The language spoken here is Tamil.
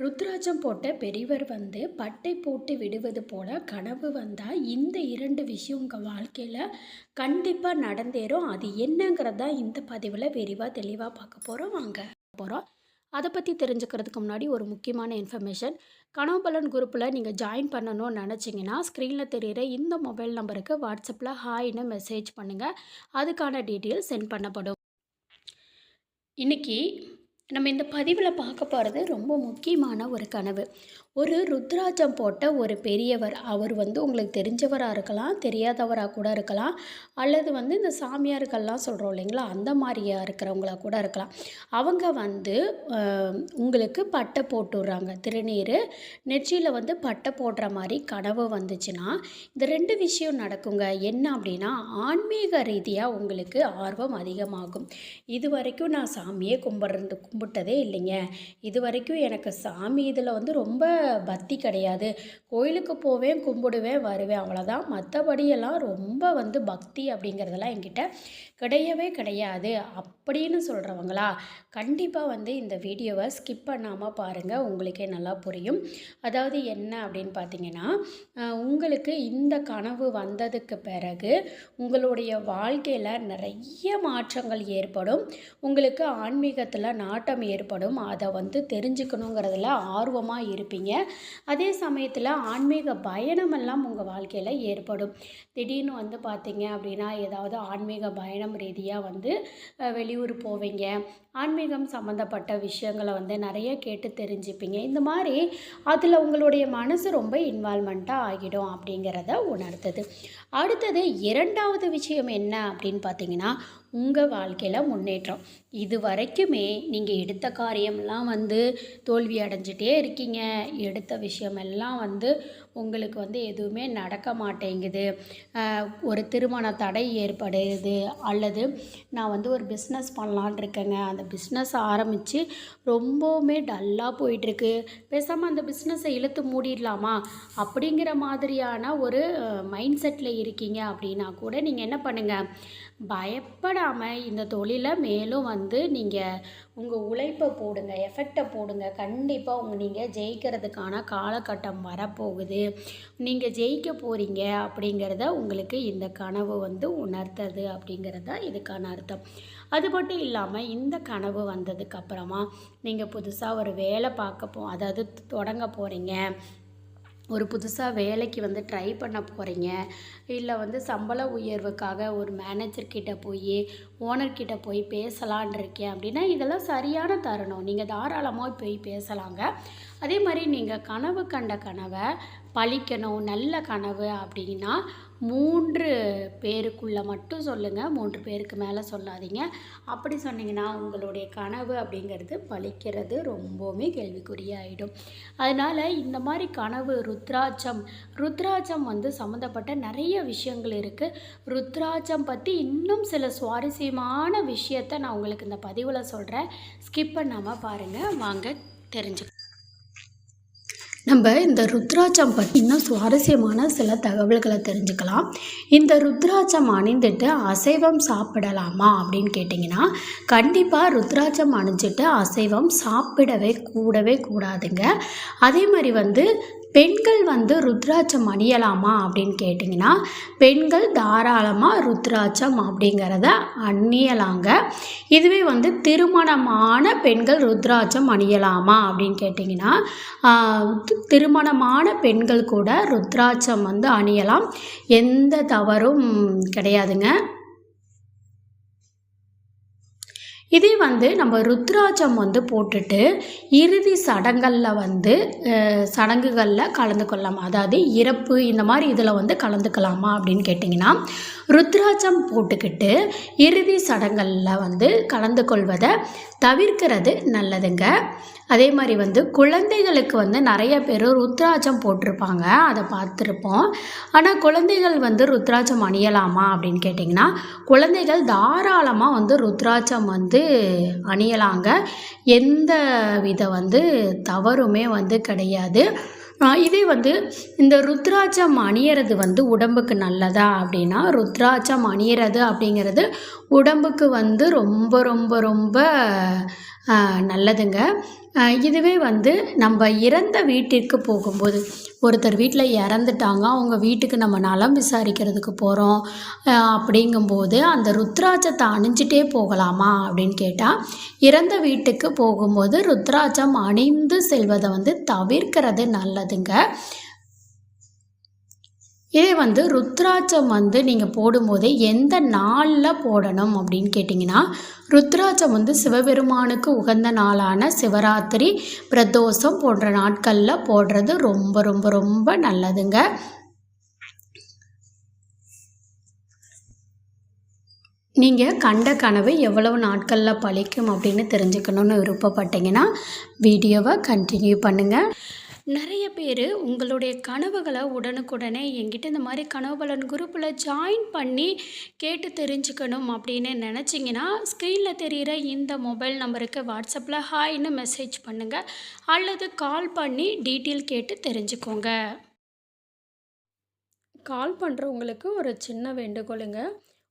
ருத்ராஜம் போட்ட பெரியவர் வந்து பட்டை போட்டு விடுவது போல கனவு வந்தால் இந்த இரண்டு விஷயம் உங்கள் வாழ்க்கையில் கண்டிப்பாக நடந்தேறும். அது என்னங்கிறதா இந்த பதிவில் விரிவாக தெளிவாக பார்க்க போகிறோம் வாங்க போகிறோம் அதை பற்றி தெரிஞ்சுக்கிறதுக்கு முன்னாடி ஒரு முக்கியமான இன்ஃபர்மேஷன் கனவு பலன் குரூப்பில் நீங்கள் ஜாயின் பண்ணணும்னு நினச்சிங்கன்னா ஸ்க்ரீனில் தெரிகிற இந்த மொபைல் நம்பருக்கு வாட்ஸ்அப்பில் ஹாய்னு மெசேஜ் பண்ணுங்கள் அதுக்கான டீட்டெயில் சென்ட் பண்ணப்படும். இன்றைக்கி நம்ம இந்த பதிவில் பார்க்க போகிறது ரொம்ப முக்கியமான ஒரு கனவு. ஒரு ருத்ராஜம் போட்ட ஒரு பெரியவர் அவர் வந்து உங்களுக்கு தெரிஞ்சவராக இருக்கலாம் தெரியாதவராக கூட இருக்கலாம் அல்லது வந்து இந்த சாமியார்கள்லாம் சொல்கிறோம் இல்லைங்களா அந்த மாதிரியா இருக்கிறவங்களா கூட இருக்கலாம். அவங்க வந்து உங்களுக்கு பட்டை போட்டுடுறாங்க. திருநீர் நெற்றியில் வந்து பட்டை போடுற மாதிரி கனவு வந்துச்சுன்னா இந்த ரெண்டு விஷயம் நடக்குங்க. என்ன அப்படின்னா ஆன்மீக ரீதியாக உங்களுக்கு ஆர்வம் அதிகமாகும். இது வரைக்கும் நான் சாமியே கும்பிட்றது கும்பிட்டதே இல்லைங்க. இது வரைக்கும் எனக்கு சாமி இதில் வந்து ரொம்ப பக்தி கிடையாது. கோயிலுக்கு போவேன் கும்பிடுவேன் வருவேன். அவ்வளோதான் மற்றபடியெல்லாம் ரொம்ப வந்து பக்தி அப்படிங்கிறதெல்லாம் என்கிட்ட கிடையவே கிடையாது. அப்படின்னு சொல்கிறவங்களா கண்டிப்பாக வந்து இந்த வீடியோவை ஸ்கிப் பண்ணாமல் பாருங்கள் உங்களுக்கே நல்லா புரியும். அதாவது என்ன அப்படின்னு பார்த்தீங்கன்னா உங்களுக்கு இந்த கனவு வந்ததுக்கு பிறகு உங்களுடைய வாழ்க்கையில் நிறைய மாற்றங்கள் ஏற்படும். உங்களுக்கு ஆன்மீகத்தில் நாட்டம் ஏற்படும். அதை வந்து தெரிஞ்சுக்கணுங்கிறதுல ஆர்வமாக இருப்பீங்க. அதே சமயத்தில் ஆன்மீக பயணமெல்லாம் உங்கள் வாழ்க்கையில் ஏற்படும். திடீர்னு வந்து பார்த்தீங்க அப்படின்னா ஏதாவது ஆன்மீக பயணம் ரீதியாக வந்து வெளியூர் போவீங்க. ஆன்மீகம் சம்மந்தப்பட்ட விஷயங்களை வந்து நிறைய கேட்டு தெரிஞ்சுப்பீங்க. இந்த மாதிரி அதில் உங்களுடைய மனசு ரொம்ப இன்வால்மெண்ட்டாக ஆகிடும் அப்படிங்கிறத உணர்த்துது அடுத்தது இரண்டாவது விஷயம் என்ன அப்படின்னு பார்த்தீங்கன்னா உங்கள் வாழ்க்கையில் முன்னேற்றம். இது வரைக்குமே நீங்கள் எடுத்த காரியம்லாம் வந்து தோல்வி அடைஞ்சிட்டே இருக்கீங்க. எடுத்த விஷயமெல்லாம் வந்து உங்களுக்கு வந்து எதுவுமே நடக்க மாட்டேங்குது. ஒரு திருமண தடை ஏற்படுது. அல்லது நான் வந்து ஒரு பிஸ்னஸ் பண்ணலான் இருக்கேங்க. அந்த பிஸ்னஸ் ஆரம்பித்து ரொம்பவுமே டல்லாக போயிட்டுருக்கு. பேசாமல் அந்த பிஸ்னஸை இழுத்து மூடிடலாமா? அப்படிங்கிற மாதிரியான ஒரு மைண்ட் செட்டில் இருக்கீங்க அப்படின்னா கூட நீங்கள் என்ன பண்ணுங்கள் பயப்படாமல் இந்த தொழிலை மேலும் வந்து நீங்கள் உங்கள் உழைப்பை போடுங்க எஃபெக்டை போடுங்க. கண்டிப்பாக உங்கள் நீங்கள் ஜெயிக்கிறதுக்கான காலகட்டம் வரப்போகுது. நீங்கள் ஜெயிக்க போகிறீங்க அப்படிங்கிறத உங்களுக்கு இந்த கனவு வந்து உணர்த்தது அப்படிங்கிறது தான் இதுக்கான அர்த்தம். அது மட்டும் இல்லாமல் இந்த கனவு வந்ததுக்கப்புறமா நீங்கள் புதுசாக ஒரு வேலை பார்க்க போ அதாவது தொடங்க போகிறீங்க ஒரு புதுசாக வேலைக்கு வந்து ட்ரை பண்ண போகிறீங்க இல்லை வந்து சம்பள உயர்வுக்காக ஒரு மேனேஜர்கிட்ட போய் ஓனர்கிட்ட போய் பேசலான் இருக்கேன் அப்படின்னா இதெல்லாம் சரியான தருணம். நீங்கள் தாராளமாக போய் பேசலாங்க. அதே மாதிரி நீங்கள் கனவு கண்ட கனவை பழிக்கணும் நல்ல கனவு அப்படின்னா மூன்று பேருக்குள்ளே மட்டும் சொல்லுங்கள் மூன்று பேருக்கு மேலே சொல்லாதீங்க. அப்படி சொன்னீங்கன்னா உங்களுடைய கனவு அப்படிங்கிறது பழிக்கிறது ரொம்பவுமே கேள்விக்குறியாயிடும். அதனால் இந்த மாதிரி கனவு ருத்ராட்சம் ருத்ராட்சம் வந்து சம்மந்தப்பட்ட நிறைய விஷயங்கள் இருக்குது ருத்ராட்சம் பற்றி இன்னும் சில சுவாரஸ்யமான விஷயத்தை நான் உங்களுக்கு இந்த பதிவில் சொல்கிறேன் ஸ்கிப் பண்ணாமல் பாருங்கள் வாங்க தெரிஞ்சுக்க நம்ம இந்த ருத்ராட்சம் பற்றி இன்னும் சுவாரஸ்யமான சில தகவல்களை தெரிஞ்சுக்கலாம். இந்த ருத்ராட்சம் அணிந்துட்டு அசைவம் சாப்பிடலாமா அப்படின்னு கேட்டிங்கன்னா கண்டிப்பாக ருத்ராட்சம் அணிஞ்சிட்டு அசைவம் சாப்பிடவே கூடவே கூடாதுங்க. அதே மாதிரி வந்து பெண்கள் வந்து ருத்ராட்சம் அணியலாமா அப்படின்னு கேட்டிங்கன்னா பெண்கள் தாராளமாக ருத்ராட்சம் அப்படிங்கிறத அணியலாங்க. இதுவே வந்து திருமணமான பெண்கள் ருத்ராட்சம் அணியலாமா அப்படின்னு கேட்டிங்கன்னா திருமணமான பெண்கள் கூட ருத்ராட்சம் வந்து அணியலாம். எந்த தவறும் கிடையாதுங்க. இதே வந்து நம்ம ருத்ராட்சம் வந்து போட்டுட்டு இறுதி சடங்களில் வந்து சடங்குகளில் கலந்து கொள்ளலாம் அதாவது இறப்பு இந்த மாதிரி இதில் வந்து கலந்துக்கலாமா அப்படின்னு கேட்டிங்கன்னா ருத்ராட்சம் போட்டுக்கிட்டு இறுதி சடங்களில் வந்து கலந்து கொள்வதை தவிர்க்கிறது நல்லதுங்க. அதே மாதிரி வந்து குழந்தைகளுக்கு வந்து நிறைய பேர் ருத்ராட்சம் போட்டிருப்பாங்க. அதை பார்த்துருப்போம். ஆனால் குழந்தைகள் வந்து ருத்ராட்சம் அணியலாமா அப்படின்னு கேட்டிங்கன்னா குழந்தைகள் தாராளமாக வந்து ருத்ராட்சம் வந்து அணியலாங்க. எந்த வித வந்து தவறுமே வந்து கிடையாது. இதே வந்து இந்த ருத்ராட்சம் அணியறது வந்து உடம்புக்கு நல்லதா அப்படின்னா ருத்ராட்சம் அணியறது அப்படிங்கிறது உடம்புக்கு வந்து ரொம்ப ரொம்ப ரொம்ப நல்லதுங்க. இதுவே வந்து நம்ம இறந்த வீட்டிற்கு போகும்போது ஒருத்தர் வீட்டில் இறந்துட்டாங்க அவங்க வீட்டுக்கு நம்ம நலம் விசாரிக்கிறதுக்கு போகிறோம் அப்படிங்கும்போது அந்த ருத்ராட்சத்தை அணிஞ்சிட்டே போகலாமா அப்படின்னு கேட்டால் இறந்த வீட்டுக்கு போகும்போது ருத்ராட்சம் அணிந்து செல்வதை வந்து தவிர்க்கிறது நல்லதுங்க. இதே வந்து ருத்ராட்சம் வந்து நீங்கள் போடும்போது எந்த நாளில் போடணும் அப்படின்னு கேட்டிங்கன்னா ருத்ராட்சம் வந்து சிவபெருமானுக்கு உகந்த நாளான சிவராத்திரி பிரதோஷம் போன்ற நாட்களில் போடுறது ரொம்ப ரொம்ப ரொம்ப நல்லதுங்க. நீங்கள் கண்ட கனவு எவ்வளவு நாட்களில் பழிக்கும் அப்படின்னு தெரிஞ்சுக்கணுன்னு விருப்பப்பட்டீங்கன்னா வீடியோவை கண்டினியூ பண்ணுங்கள் நிறைய பேர் உங்களுடைய கனவுகளை உடனுக்குடனே என்கிட்ட இந்த மாதிரி கனவு பலன் குரூப்பில் ஜாயின் பண்ணி கேட்டு தெரிஞ்சுக்கணும் அப்படின்னு நினச்சிங்கன்னா ஸ்க்ரீனில் தெரிகிற இந்த மொபைல் நம்பருக்கு வாட்ஸ்அப்பில் ஹாய்னு மெசேஜ் பண்ணுங்கள் அல்லது கால் பண்ணி டீட்டெயில் கேட்டு தெரிஞ்சுக்கோங்க. கால் பண்ணுறவங்களுக்கு ஒரு சின்ன வேண்டுகோளுங்க.